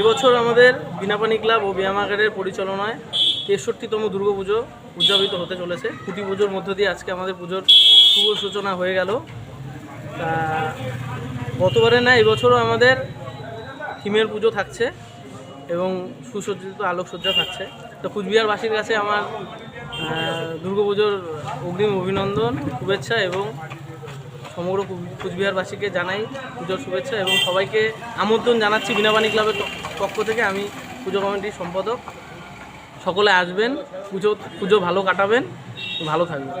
এবছর আমাদের বিনাপানি ক্লাব ও ব্যায়ামাগারের পরিচালনায় তেষট্টিতম দুর্গাপুজো উদযাপিত হতে চলেছে। খুঁটি পুজোর মধ্য দিয়ে আজকে আমাদের পুজোর শুভ সূচনা হয়ে গেল। তা গতবারে না, এবছরও আমাদের থিমের পুজো থাকছে এবং সুসজ্জিত আলোকসজ্জা থাকছে। তো কুচবিহারবাসীর কাছে আমার দুর্গাপুজোর অগ্রিম অভিনন্দন, শুভেচ্ছা এবং সমগ্র কুচবিহারবাসীকে জানাই পুজোর শুভেচ্ছা এবং সবাইকে আমন্ত্রণ জানাচ্ছি বিনাবাণী ক্লাবের পক্ষ থেকে আমি পুজো কমিটির সম্পাদক। সকলে আসবেন, পুজো পুজো ভালো কাটাবেন, ভালো থাকবেন।